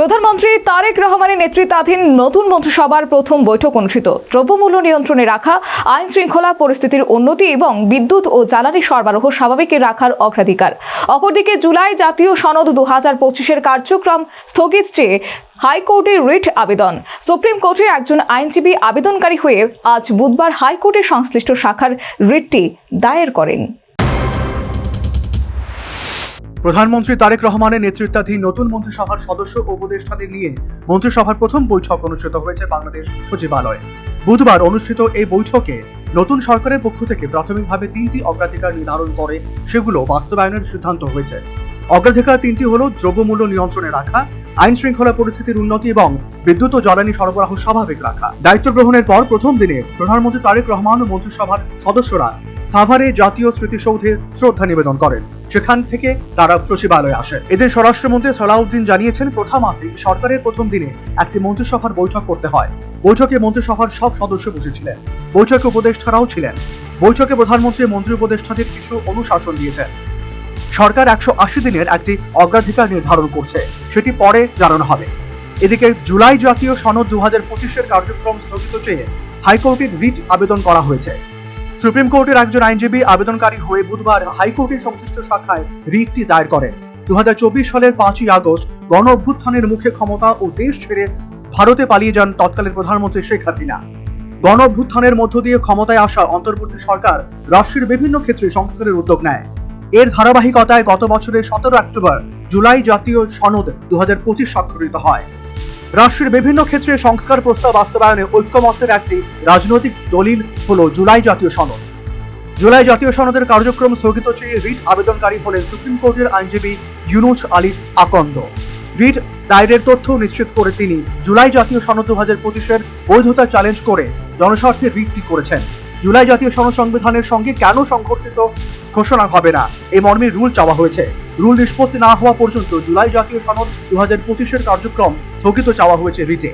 প্রধানমন্ত্রী তারেক রহমানের নেতৃত্বাধীন নতুন মন্ত্রিসভার প্রথম বৈঠক অনুষ্ঠিত। দ্রব্যমূল্য নিয়ন্ত্রণে রাখা আইন শৃঙ্খলা পরিস্থিতির উন্নতি এবং বিদ্যুৎ ও জ্বালানি সরবরাহ স্বাভাবিক রাখার অগ্রাধিকার। অপরদিকে জুলাই জাতীয় সনদ দু হাজার পঁচিশের কার্যক্রম স্থগিত চেয়ে হাইকোর্টে রিট আবেদন। সুপ্রিম কোর্টে একজন আইনজীবী আবেদনকারী হয়ে আজ বুধবার হাইকোর্টের সংশ্লিষ্ট শাখার রিটটি দায়ের করেন। প্রধানমন্ত্রী তারেক রহমানের নেতৃত্বাধীন নতুন মন্ত্রিসভার সদস্য উপদেষ্টাদের নিয়ে মন্ত্রিসভার প্রথম বৈঠক অনুষ্ঠিত হয়েছে বাংলাদেশ সচিবালয়ে। বুধবার অনুষ্ঠিত এই বৈঠকে নতুন সরকারের পক্ষ থেকে প্রাথমিকভাবে তিনটি অগ্রাধিকার নির্ধারণ করে সেগুলো বাস্তবায়নের সিদ্ধান্ত হয়েছে। অগ্রাধিকার তিনটি হলো দ্রব্যমূল্য নিয়ন্ত্রণে রাখা আইন শৃঙ্খলা পরিস্থিতির উন্নতি এবং বিদ্যুৎ ও জ্বালানি সরবরাহ স্বাভাবিক রাখা। দায়িত্ব গ্রহণের পর প্রথম দিনে প্রধানমন্ত্রী তারেক রহমান ও মন্ত্রিসভার সদস্যরা সাভারে জাতীয় স্মৃতিসৌধে শ্রদ্ধা নিবেদন করেন। সেখান থেকে তারা সচিবালয়ে আসেন এদের স্বরাষ্ট্রমন্ত্রী সালাউদ্দিন জানিয়েছেন, প্রথামাফিক সরকারের প্রথম দিনে একটি মন্ত্রিসভার বৈঠক করতে হয়। বৈঠকে মন্ত্রিসভার সব সদস্য বসেছিলেন। বৈঠকে উপদেষ্টারাও ছিলেন। বৈঠকে প্রধানমন্ত্রী, মন্ত্রী উপদেষ্টাদের কিছু অনুশাসন দিয়েছেন। সরকার একশো আশি দিনের একটি অগ্রাধিকার নির্ধারণ করছে। সেটি পরে জানানো হবে। এদিকে জুলাই জাতীয় সনদ দু হাজার পঁচিশের কার্যক্রম স্থগিত চেয়ে হাইকোর্টে রিট আবেদন করা হয়েছে। সুপ্রিম কোর্টের একজন আইনজীবী আবেদনকারী হয়ে বুধবার হাইকোর্টের সংশ্লিষ্ট শাখায় রিটটি দায়ের করেন। দু সালের পাঁচই আগস্ট গণ অভ্যুত্থানের মুখে ক্ষমতা ও দেশ ছেড়ে ভারতে পালিয়ে যান তৎকালীন প্রধানমন্ত্রী শেখ হাসিনা। গণ অভ্যুত্থানের মধ্য দিয়ে ক্ষমতায় আসা অন্তর্বর্তী সরকার রাষ্ট্রের বিভিন্ন ক্ষেত্রে সংস্কারের উদ্যোগ নেয়। এর ধারাবাহিকতায় গত বছরের সতেরো অক্টোবর জুলাই জাতীয় সনদ দু হাজার পঁচিশ স্বাক্ষরিত হয়। রাষ্ট্রের বিভিন্ন ক্ষেত্রে সংস্কার প্রস্তাব বাস্তবায়নে ঐক্যমত্যের একটি রাজনৈতিক দলিল হল জুলাই জাতীয় সনদ। জুলাই জাতীয় সনদের কার্যক্রম স্থগিত চেয়ে রিট আবেদনকারী হলেন সুপ্রিম কোর্টের আইনজীবী ইউনুস আলী আকন্দ। রিট দায়েরের তথ্য নিশ্চিত করে তিনি জুলাই জাতীয় সনদ দু হাজার পঁচিশের বৈধতা চ্যালেঞ্জ করে জনস্বার্থে রিটটি করেছেন। জুলাই জাতীয় সনদ সংবিধানের সঙ্গে কেন সংঘর্ষিত ঘোষণা হবে না? এই মর্মে রুল চাওয়া হয়েছে। রুল নিষ্পত্তি না হওয়া পর্যন্ত জুলাই জাতীয় সনদ দু হাজার পঁচিশের কার্যক্রম স্থগিত চাওয়া হয়েছে রিটে।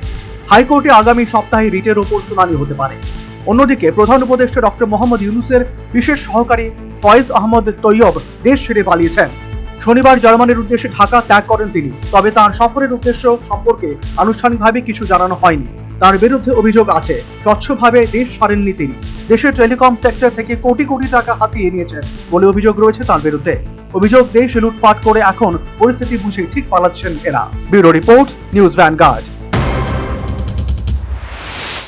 হাইকোর্টে আগামী সপ্তাহে রিটের ওপর শুনানি হতে পারে। অন্যদিকে প্রধান উপদেষ্টা ডক্টর মোহাম্মদ ইউনুসের বিশেষ সহকারী ফয়েজ আহমদ তৈয়ব দেশ ছেড়ে পালিয়েছেন। শনিবার জার্মানির উদ্দেশ্যে ঢাকা ত্যাগ করেন তিনি, তবে তার সফরের উদ্দেশ্য সম্পর্কে আনুষ্ঠানিকভাবে কিছু জানানো হয়নি। তার বিরুদ্ধে অভিযোগ আছে, স্বচ্ছভাবে দেশ ছাড়েননি তিনি। দেশের টেলিকম সেক্টর থেকে কোটি কোটি টাকা হাতিয়ে নিয়েছে বলে অভিযোগ রয়েছে তার বিরুদ্ধে। অভিযোগ দেশ লুটপাট করে এখন পরিস্থিতি বুঝে ঠিক পালাচ্ছেন এরা। Bureau report, news Vanguard.